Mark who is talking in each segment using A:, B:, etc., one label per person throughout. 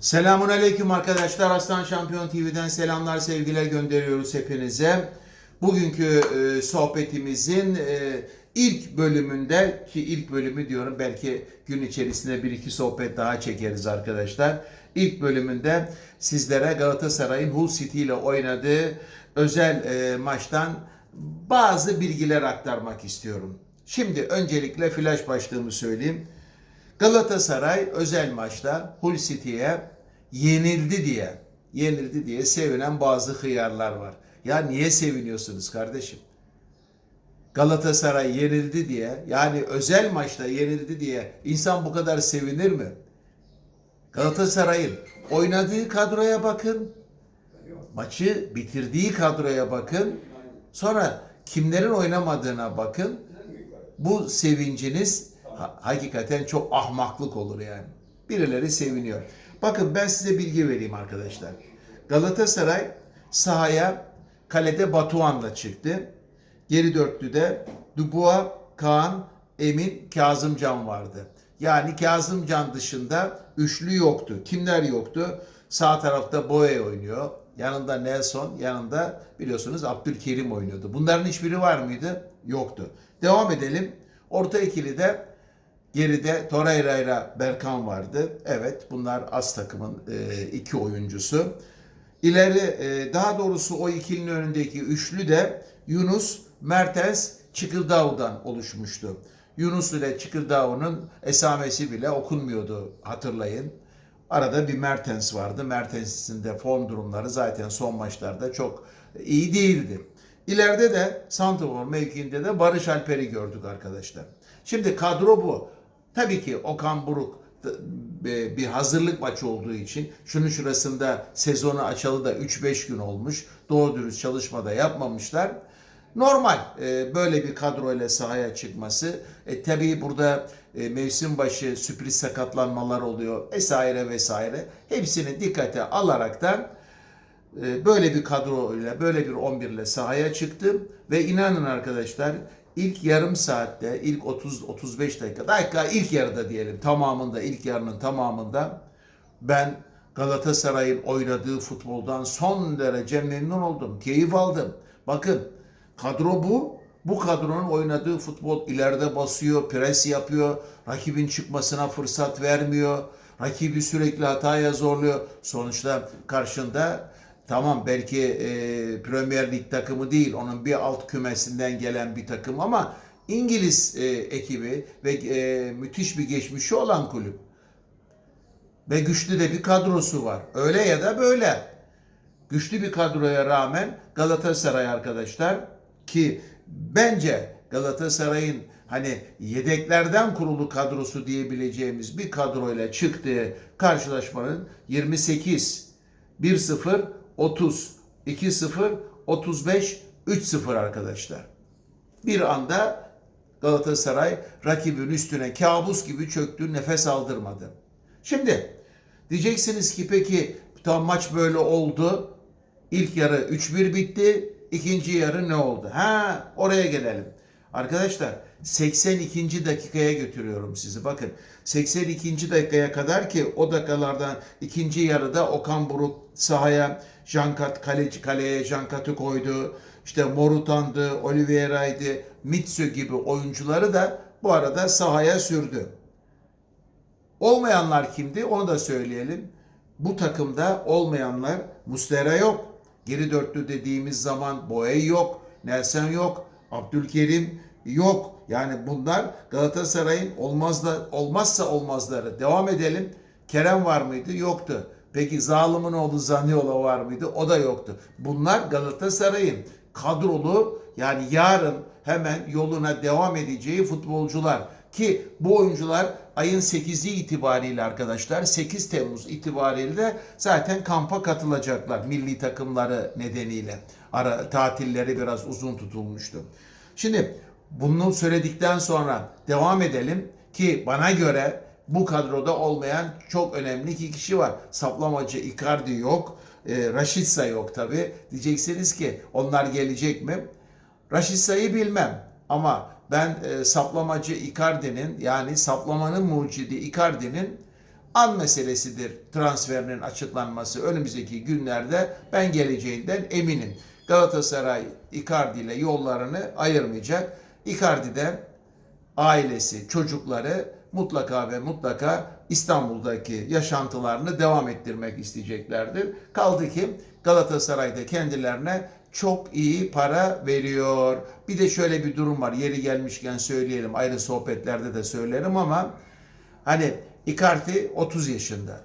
A: Selamun Aleyküm arkadaşlar. Aslan Şampiyon TV'den selamlar, sevgiler gönderiyoruz hepinize. Bugünkü e, sohbetimizin e, ilk bölümünde ki ilk bölümü diyorum belki gün içerisinde bir iki sohbet daha çekeriz arkadaşlar. İlk bölümünde sizlere Galatasaray'ın Hull City ile oynadığı özel e, maçtan bazı bilgiler aktarmak istiyorum. Şimdi öncelikle flash başlığımı söyleyeyim. Galatasaray özel maçta Hull City'ye yenildi diye, yenildi diye sevinen bazı hıyarlar var. Ya niye seviniyorsunuz kardeşim? Galatasaray yenildi diye, yani özel maçta yenildi diye insan bu kadar sevinir mi? Galatasaray'ın oynadığı kadroya bakın, maçı bitirdiği kadroya bakın, sonra kimlerin oynamadığına bakın. Bu sevinciniz hakikaten çok ahmaklık olur yani. Birileri seviniyor. Bakın ben size bilgi vereyim arkadaşlar. Galatasaray sahaya kalede Batuhan'la çıktı. Geri dörtlüde Dubois, Kaan, Emin, Kazımcan vardı. Yani Kazımcan dışında üçlü yoktu. Kimler yoktu? Sağ tarafta Boye oynuyor. Yanında Nelson, yanında biliyorsunuz Abdülkerim oynuyordu. Bunların hiçbiri var mıydı? Yoktu. Devam edelim. Orta ikili de geride Torreira ile Berkan vardı. Evet bunlar az takımın e, iki oyuncusu. İleri e, daha doğrusu o ikilinin önündeki üçlü de Yunus, Mertens, Çıkıldağ'dan oluşmuştu. Yunus ile Çıkıldağ'ın esamesi bile okunmuyordu hatırlayın. Arada bir Mertens vardı. Mertens'in de form durumları zaten son maçlarda çok iyi değildi. İleride de Santrafor mevkiinde de Barış Alper'i gördük arkadaşlar. Şimdi kadro bu. Tabii ki Okan Buruk e, bir hazırlık maçı olduğu için şunun şurasında sezonu açalı da 3-5 gün olmuş. Doğru dürüst çalışma da yapmamışlar. Normal e, böyle bir kadroyla sahaya çıkması. E, tabii burada e, mevsim başı sürpriz sakatlanmalar oluyor vesaire vesaire. Hepsini dikkate alaraktan e, böyle bir kadroyla, böyle bir 11 ile sahaya çıktım ve inanın arkadaşlar ilk yarım saatte, ilk 30-35 dakika, dakika ilk yarıda diyelim tamamında, ilk yarının tamamında ben Galatasaray'ın oynadığı futboldan son derece memnun oldum. Keyif aldım. Bakın kadro bu. Bu kadronun oynadığı futbol ileride basıyor, pres yapıyor, rakibin çıkmasına fırsat vermiyor, rakibi sürekli hataya zorluyor. Sonuçta karşında tamam belki e, Premier Lig takımı değil, onun bir alt kümesinden gelen bir takım ama İngiliz e, ekibi ve e, müthiş bir geçmişi olan kulüp ve güçlü de bir kadrosu var. Öyle ya da böyle. Güçlü bir kadroya rağmen Galatasaray arkadaşlar ki bence Galatasaray'ın hani yedeklerden kurulu kadrosu diyebileceğimiz bir kadroyla çıktığı karşılaşmanın 28 1-0 30 2-0 35 3-0 arkadaşlar. Bir anda Galatasaray rakibin üstüne kabus gibi çöktü, nefes aldırmadı. Şimdi diyeceksiniz ki peki tam maç böyle oldu. İlk yarı 3-1 bitti. İkinci yarı ne oldu? Ha oraya gelelim. Arkadaşlar 82. dakikaya götürüyorum sizi. Bakın 82. dakikaya kadar ki o dakikalardan ikinci yarıda Okan Buruk sahaya Jankat kaleci kaleye Jankat'ı koydu. İşte Morutan'dı, Oliveira'ydı, Mitsu gibi oyuncuları da bu arada sahaya sürdü. Olmayanlar kimdi? Onu da söyleyelim. Bu takımda olmayanlar Muslera yok. Geri dörtlü dediğimiz zaman Boey yok. Nelson yok. Abdülkerim yok. Yani bunlar Galatasaray'ın olmazda olmazsa olmazları. Devam edelim. Kerem var mıydı? Yoktu. Peki Zalim'in oğlu Zaniola var mıydı? O da yoktu. Bunlar Galatasaray'ın kadrolu yani yarın hemen yoluna devam edeceği futbolcular. Ki bu oyuncular ayın 8'i itibariyle arkadaşlar 8 Temmuz itibariyle zaten kampa katılacaklar milli takımları nedeniyle. Ara tatilleri biraz uzun tutulmuştu. Şimdi bunu söyledikten sonra devam edelim ki bana göre bu kadroda olmayan çok önemli iki kişi var. Saplamacı Icardi yok. E, Raşitsa yok tabi. Diyeceksiniz ki onlar gelecek mi? Raşitsa'yı bilmem ama ben e, saplamacı Icardi'nin yani saplamanın mucidi Icardi'nin an meselesidir transferinin açıklanması. Önümüzdeki günlerde ben geleceğinden eminim. Galatasaray Icardi ile yollarını ayırmayacak. Icardi de ailesi, çocukları mutlaka ve mutlaka İstanbul'daki yaşantılarını devam ettirmek isteyeceklerdir. Kaldı ki Galatasaray'da kendilerine çok iyi para veriyor. Bir de şöyle bir durum var. Yeri gelmişken söyleyelim. Ayrı sohbetlerde de söylerim ama hani Icardi 30 yaşında.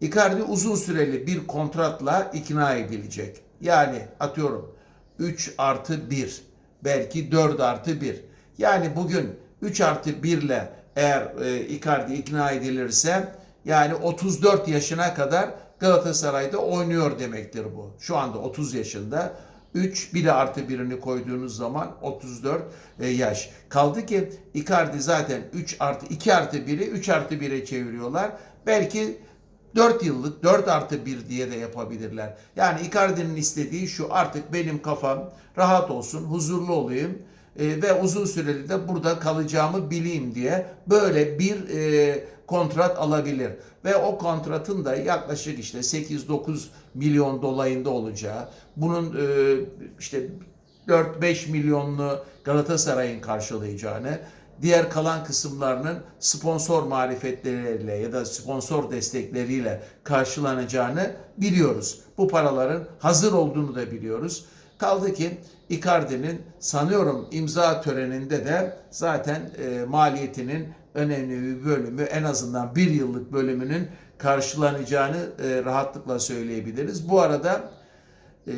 A: Icardi uzun süreli bir kontratla ikna edilecek. Yani atıyorum 3 artı 1 belki 4 artı 1. Yani bugün 3 artı 1 ile eğer e, Icardi ikna edilirse yani 34 yaşına kadar Galatasaray'da oynuyor demektir bu. Şu anda 30 yaşında. 3 bir de artı 1'ini koyduğunuz zaman 34 e, yaş. Kaldı ki Icardi zaten 3 artı 2 artı 1'i 3 artı 1'e çeviriyorlar. Belki 4 yıllık 4 artı 1 diye de yapabilirler. Yani Icardi'nin istediği şu artık benim kafam rahat olsun, huzurlu olayım e, ve uzun süreli de burada kalacağımı bileyim diye böyle bir e, kontrat alabilir. Ve o kontratın da yaklaşık işte 8-9 milyon dolayında olacağı, bunun e, işte 4-5 milyonlu Galatasaray'ın karşılayacağını, diğer kalan kısımlarının sponsor marifetleriyle ya da sponsor destekleriyle karşılanacağını biliyoruz. Bu paraların hazır olduğunu da biliyoruz. Kaldı ki Icardi'nin sanıyorum imza töreninde de zaten e, maliyetinin önemli bir bölümü en azından bir yıllık bölümünün karşılanacağını e, rahatlıkla söyleyebiliriz. Bu arada e,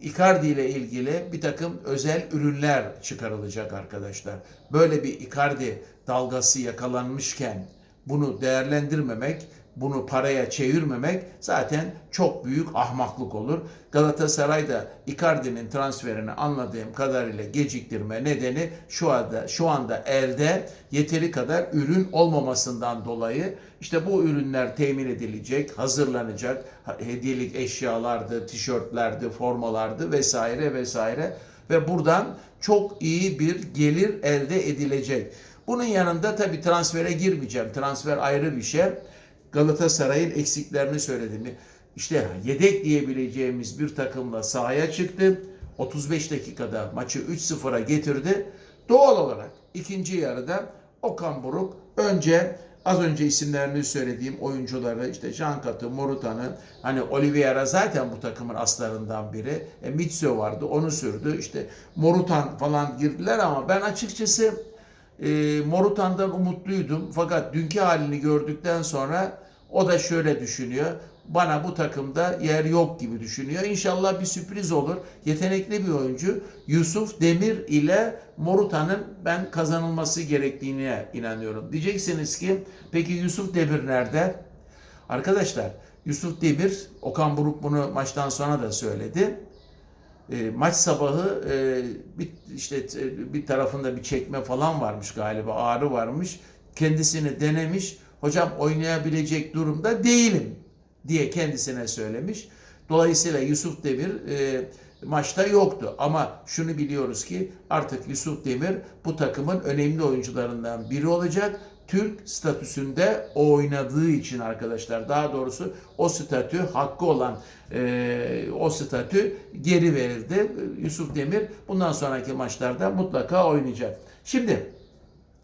A: Icardi ile ilgili bir takım özel ürünler çıkarılacak arkadaşlar. Böyle bir Icardi dalgası yakalanmışken bunu değerlendirmemek, bunu paraya çevirmemek zaten çok büyük ahmaklık olur. Galatasaray'da Icardi'nin transferini anladığım kadarıyla geciktirme nedeni şu anda şu anda elde yeteri kadar ürün olmamasından dolayı işte bu ürünler temin edilecek, hazırlanacak. Hediyelik eşyalardı, tişörtlerdi, formalardı vesaire vesaire ve buradan çok iyi bir gelir elde edilecek. Bunun yanında tabii transfere girmeyeceğim. Transfer ayrı bir şey. Galatasaray'ın eksiklerini söyledim. İşte yedek diyebileceğimiz bir takımla sahaya çıktı. 35 dakikada maçı 3-0'a getirdi. Doğal olarak ikinci yarıda Okan Buruk önce az önce isimlerini söylediğim oyuncuları işte Jean Katı, Morutan'ı hani Oliveira zaten bu takımın aslarından biri. E, Mitsu vardı onu sürdü. İşte Morutan falan girdiler ama ben açıkçası e, Morutan'dan umutluydum. Fakat dünkü halini gördükten sonra o da şöyle düşünüyor. Bana bu takımda yer yok gibi düşünüyor. İnşallah bir sürpriz olur. Yetenekli bir oyuncu. Yusuf Demir ile Morutan'ın ben kazanılması gerektiğine inanıyorum. Diyeceksiniz ki peki Yusuf Demir nerede? Arkadaşlar Yusuf Demir, Okan Buruk bunu maçtan sonra da söyledi. E, maç sabahı e, bir, işte e, bir tarafında bir çekme falan varmış galiba ağrı varmış. Kendisini denemiş. Hocam oynayabilecek durumda değilim diye kendisine söylemiş. Dolayısıyla Yusuf Demir e, maçta yoktu. Ama şunu biliyoruz ki artık Yusuf Demir bu takımın önemli oyuncularından biri olacak. Türk statüsünde oynadığı için arkadaşlar daha doğrusu o statü hakkı olan e, o statü geri verildi. Yusuf Demir bundan sonraki maçlarda mutlaka oynayacak. Şimdi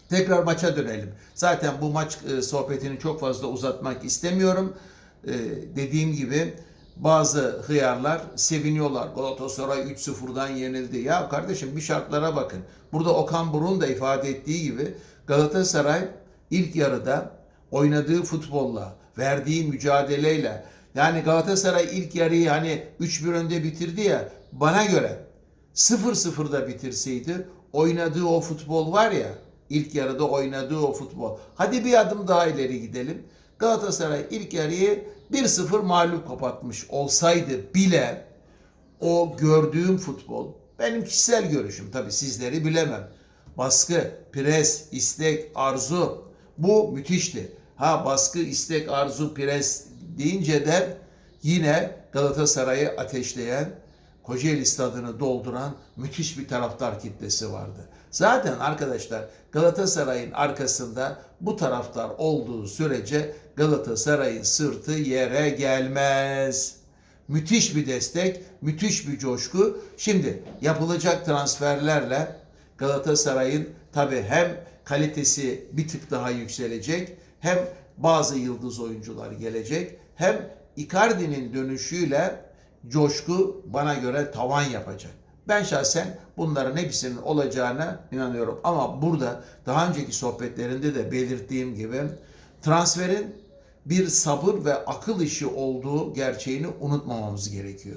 A: tekrar maça dönelim. Zaten bu maç e, sohbetini çok fazla uzatmak istemiyorum. E, dediğim gibi bazı hıyarlar seviniyorlar. Galatasaray 3-0'dan yenildi. Ya kardeşim bir şartlara bakın. Burada Okan Burun da ifade ettiği gibi Galatasaray ilk yarıda oynadığı futbolla, verdiği mücadeleyle yani Galatasaray ilk yarıyı hani 3-1 önde bitirdi ya bana göre 0-0'da bitirseydi oynadığı o futbol var ya ilk yarıda oynadığı o futbol. Hadi bir adım daha ileri gidelim. Galatasaray ilk yarıyı 1-0 mağlup kapatmış olsaydı bile o gördüğüm futbol benim kişisel görüşüm tabi sizleri bilemem. Baskı, pres, istek, arzu bu müthişti. Ha baskı, istek, arzu, pres deyince de yine Galatasaray'ı ateşleyen, Kocaeli stadını dolduran müthiş bir taraftar kitlesi vardı. Zaten arkadaşlar Galatasaray'ın arkasında bu taraftar olduğu sürece Galatasaray'ın sırtı yere gelmez. Müthiş bir destek, müthiş bir coşku. Şimdi yapılacak transferlerle Galatasaray'ın tabii hem kalitesi bir tık daha yükselecek, hem bazı yıldız oyuncular gelecek, hem Icardi'nin dönüşüyle coşku bana göre tavan yapacak. Ben şahsen bunların hepsinin olacağına inanıyorum. Ama burada daha önceki sohbetlerinde de belirttiğim gibi transferin bir sabır ve akıl işi olduğu gerçeğini unutmamamız gerekiyor.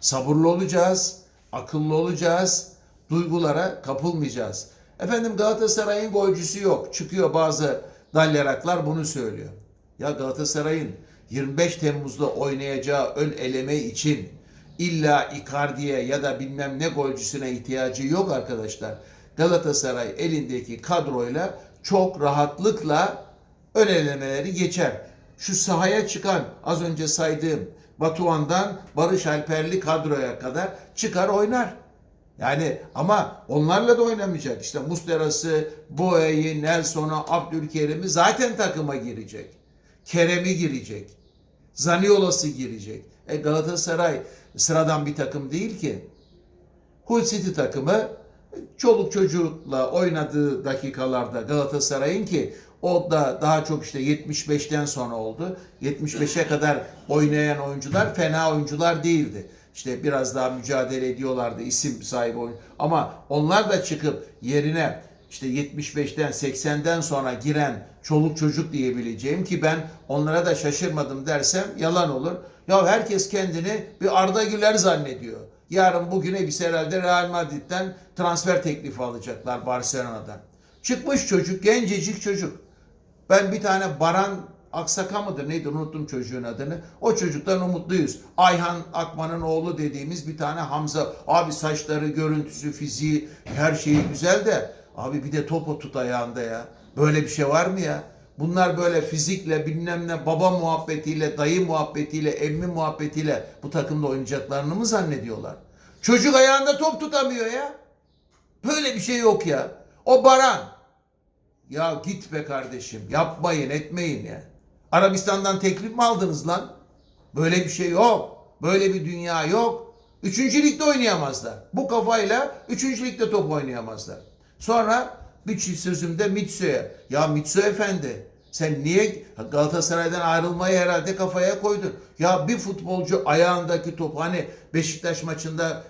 A: Sabırlı olacağız, akıllı olacağız, duygulara kapılmayacağız. Efendim Galatasaray'ın golcüsü yok. Çıkıyor bazı dalyaraklar bunu söylüyor. Ya Galatasaray'ın 25 Temmuz'da oynayacağı ön eleme için illa Icardi'ye ya da bilmem ne golcüsüne ihtiyacı yok arkadaşlar. Galatasaray elindeki kadroyla çok rahatlıkla ön elemeleri geçer. Şu sahaya çıkan az önce saydığım Batuhan'dan Barış Alperli kadroya kadar çıkar oynar. Yani ama onlarla da oynamayacak. İşte Mustera'sı, Boya'yı, Nelson'u, Abdülkerim'i zaten takıma girecek. Kerem'i girecek. Zaniola'sı girecek. E Galatasaray sıradan bir takım değil ki. Hull City takımı çoluk çocukla oynadığı dakikalarda Galatasaray'ın ki o da daha çok işte 75'ten sonra oldu. 75'e kadar oynayan oyuncular fena oyuncular değildi. İşte biraz daha mücadele ediyorlardı isim sahibi oyun. Ama onlar da çıkıp yerine işte 75'ten 80'den sonra giren çoluk çocuk diyebileceğim ki ben onlara da şaşırmadım dersem yalan olur. Ya herkes kendini bir Arda Güler zannediyor. Yarın bugüne biz herhalde Real Madrid'den transfer teklifi alacaklar Barcelona'dan. Çıkmış çocuk, gencecik çocuk. Ben bir tane Baran Aksaka mıdır neydi unuttum çocuğun adını. O çocuktan umutluyuz. Ayhan Akman'ın oğlu dediğimiz bir tane Hamza. Abi saçları, görüntüsü, fiziği her şeyi güzel de abi bir de topu tut ayağında ya. Böyle bir şey var mı ya? Bunlar böyle fizikle bilmem ne baba muhabbetiyle, dayı muhabbetiyle, emmi muhabbetiyle bu takımda oynayacaklarını mı zannediyorlar? Çocuk ayağında top tutamıyor ya. Böyle bir şey yok ya. O Baran. Ya git be kardeşim. Yapmayın etmeyin ya. Arabistan'dan teklif mi aldınız lan? Böyle bir şey yok. Böyle bir dünya yok. Üçüncü ligde oynayamazlar. Bu kafayla üçüncü ligde top oynayamazlar. Sonra bir sözümde Mitsu'ya. Ya Mitsu efendi sen niye Galatasaray'dan ayrılmayı herhalde kafaya koydun? Ya bir futbolcu ayağındaki topu hani Beşiktaş maçında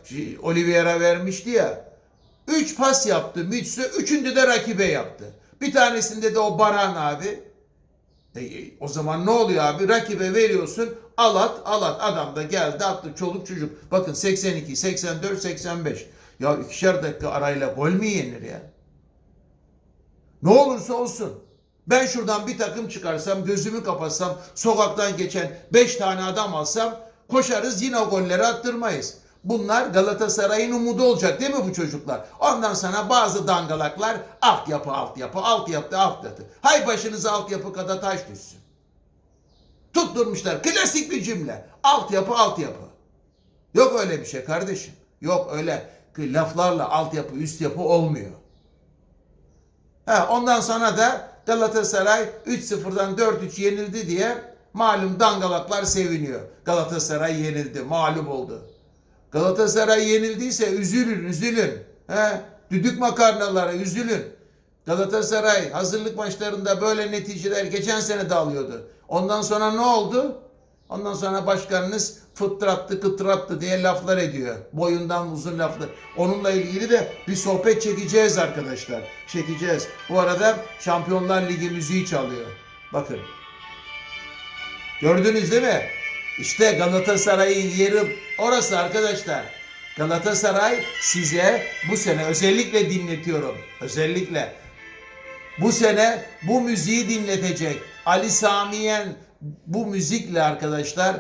A: Oliveira vermişti ya. Üç pas yaptı Mitsu. Üçünde de rakibe yaptı. Bir tanesinde de o Baran abi. E, e, o zaman ne oluyor abi? Rakibe veriyorsun. Alat alat. Adam da geldi attı çoluk çocuk. Bakın 82, 84, 85. Ya ikişer dakika arayla gol mü yenir ya? Ne olursa olsun. Ben şuradan bir takım çıkarsam, gözümü kapatsam, sokaktan geçen 5 tane adam alsam koşarız yine o golleri attırmayız. Bunlar Galatasaray'ın umudu olacak değil mi bu çocuklar? Ondan sonra bazı dangalaklar altyapı altyapı altyapı altyapı. Hay başınıza altyapı kadar taş düşsün. Tutturmuşlar klasik bir cümle. Altyapı altyapı. Yok öyle bir şey kardeşim. Yok öyle laflarla altyapı üst yapı olmuyor. Ha, ondan sonra da Galatasaray 3-0'dan 4-3 yenildi diye malum dangalaklar seviniyor. Galatasaray yenildi, mağlup oldu. Galatasaray yenildiyse üzülün, üzülün. He? Düdük makarnalara üzülün. Galatasaray hazırlık maçlarında böyle neticeler geçen sene de alıyordu. Ondan sonra ne oldu? Ondan sonra başkanınız fıtrattı kıtrattı diye laflar ediyor. Boyundan uzun laflar. Onunla ilgili de bir sohbet çekeceğiz arkadaşlar. Çekeceğiz. Bu arada Şampiyonlar Ligi müziği çalıyor. Bakın. Gördünüz değil mi? İşte Galatasaray'ın yeri orası arkadaşlar. Galatasaray size bu sene özellikle dinletiyorum. Özellikle bu sene bu müziği dinletecek. Ali Samiyen bu müzikle arkadaşlar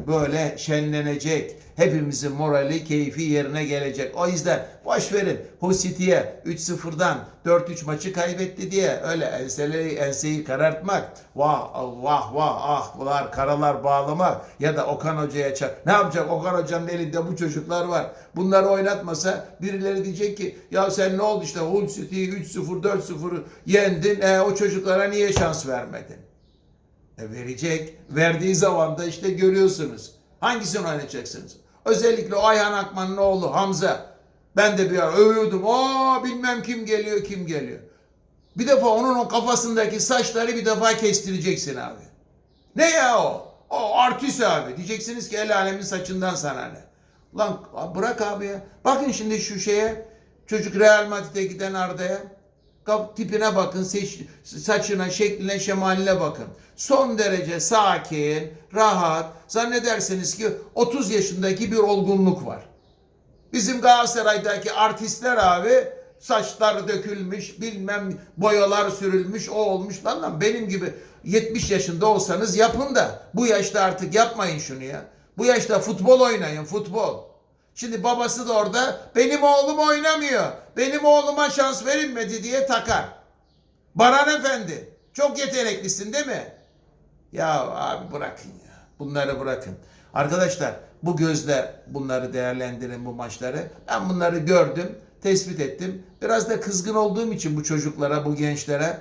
A: böyle şenlenecek. Hepimizin morali, keyfi yerine gelecek. O yüzden boş verin. Hull City'ye 3-0'dan 4-3 maçı kaybetti diye öyle enseleri, enseyi karartmak, vah vah vah ah bunlar karalar bağlamak ya da Okan Hoca'ya çak. Ne yapacak? Okan Hoca'nın elinde bu çocuklar var. Bunları oynatmasa birileri diyecek ki ya sen ne oldu işte Hull City'yi 3-0 4-0 yendin. E, o çocuklara niye şans vermedin? E, verecek. Verdiği zaman da işte görüyorsunuz. Hangisini oynatacaksınız? Özellikle Ayhan Akman'ın oğlu Hamza. Ben de bir ara övüyordum. Aa bilmem kim geliyor kim geliyor. Bir defa onun o kafasındaki saçları bir defa kestireceksin abi. Ne ya o? O artist abi. Diyeceksiniz ki el alemin saçından sana ne? Lan bırak abi ya. Bakın şimdi şu şeye. Çocuk Real Madrid'e giden Arda'ya. Tipine bakın, saçına, şekline, şemaline bakın. Son derece sakin, rahat. Zannedersiniz ki 30 yaşındaki bir olgunluk var. Bizim Galatasaray'daki artistler abi saçlar dökülmüş, bilmem boyalar sürülmüş, o olmuş. Lan lan benim gibi 70 yaşında olsanız yapın da bu yaşta artık yapmayın şunu ya. Bu yaşta futbol oynayın, futbol. Şimdi babası da orada benim oğlum oynamıyor. Benim oğluma şans verilmedi diye takar. Baran Efendi çok yeteneklisin değil mi? Ya abi bırakın ya. Bunları bırakın. Arkadaşlar bu gözle bunları değerlendirin bu maçları. Ben bunları gördüm, tespit ettim. Biraz da kızgın olduğum için bu çocuklara, bu gençlere.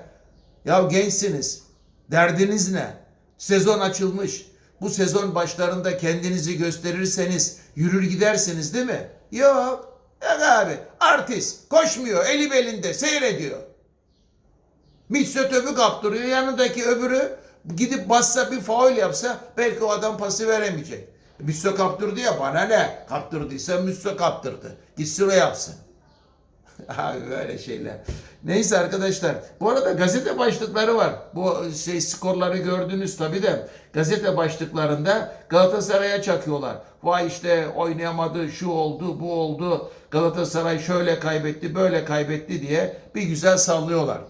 A: Ya gençsiniz. Derdiniz ne? Sezon açılmış. Bu sezon başlarında kendinizi gösterirseniz yürür gidersiniz değil mi? Yok. Yok abi. Artist. Koşmuyor. Eli belinde. Seyrediyor. Mitchell öbü kaptırıyor. Yanındaki öbürü gidip bassa bir faul yapsa belki o adam pası veremeyecek. Mitchell kaptırdı ya bana ne? Kaptırdıysa Mitchell kaptırdı. Gitsin o yapsın. Abi böyle şeyler. Neyse arkadaşlar. Bu arada gazete başlıkları var. Bu şey skorları gördünüz tabi de. Gazete başlıklarında Galatasaray'a çakıyorlar. Vay işte oynayamadı, şu oldu, bu oldu. Galatasaray şöyle kaybetti, böyle kaybetti diye bir güzel sallıyorlar.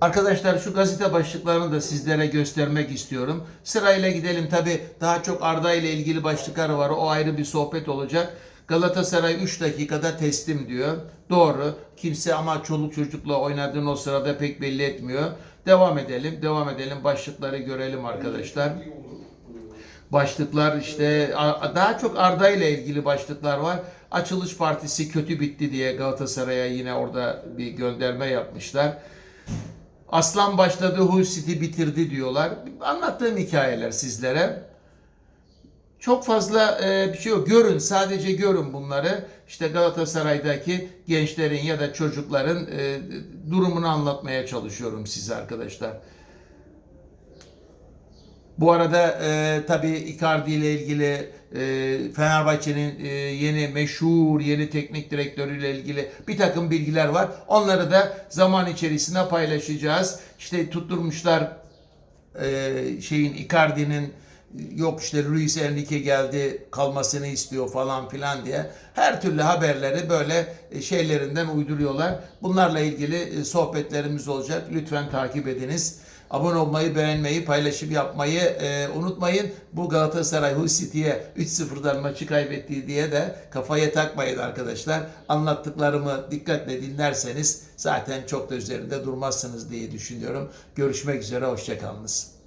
A: Arkadaşlar şu gazete başlıklarını da sizlere göstermek istiyorum. Sırayla gidelim tabi daha çok Arda ile ilgili başlıklar var. O ayrı bir sohbet olacak. Galatasaray 3 dakikada teslim diyor. Doğru. Kimse ama çoluk çocukla oynadığını o sırada pek belli etmiyor. Devam edelim. Devam edelim. Başlıkları görelim arkadaşlar. Başlıklar işte daha çok Arda ile ilgili başlıklar var. Açılış partisi kötü bitti diye Galatasaray'a yine orada bir gönderme yapmışlar. Aslan başladı, Hull City bitirdi diyorlar. Anlattığım hikayeler sizlere. Çok fazla e, bir şey yok. Görün, sadece görün bunları. İşte Galatasaray'daki gençlerin ya da çocukların e, durumunu anlatmaya çalışıyorum size arkadaşlar. Bu arada e, tabii Icardi ile ilgili e, Fenerbahçe'nin e, yeni meşhur yeni teknik direktörüyle ilgili bir takım bilgiler var. Onları da zaman içerisinde paylaşacağız. İşte tutturmuşlar e, şeyin Icardi'nin yok işte Luis Enrique geldi kalmasını istiyor falan filan diye her türlü haberleri böyle e, şeylerinden uyduruyorlar. Bunlarla ilgili e, sohbetlerimiz olacak. Lütfen takip ediniz. Abone olmayı, beğenmeyi, paylaşım yapmayı e, unutmayın. Bu Galatasaray Hull City'ye 3-0'dan maçı kaybettiği diye de kafaya takmayın arkadaşlar. Anlattıklarımı dikkatle dinlerseniz zaten çok da üzerinde durmazsınız diye düşünüyorum. Görüşmek üzere, hoşçakalınız.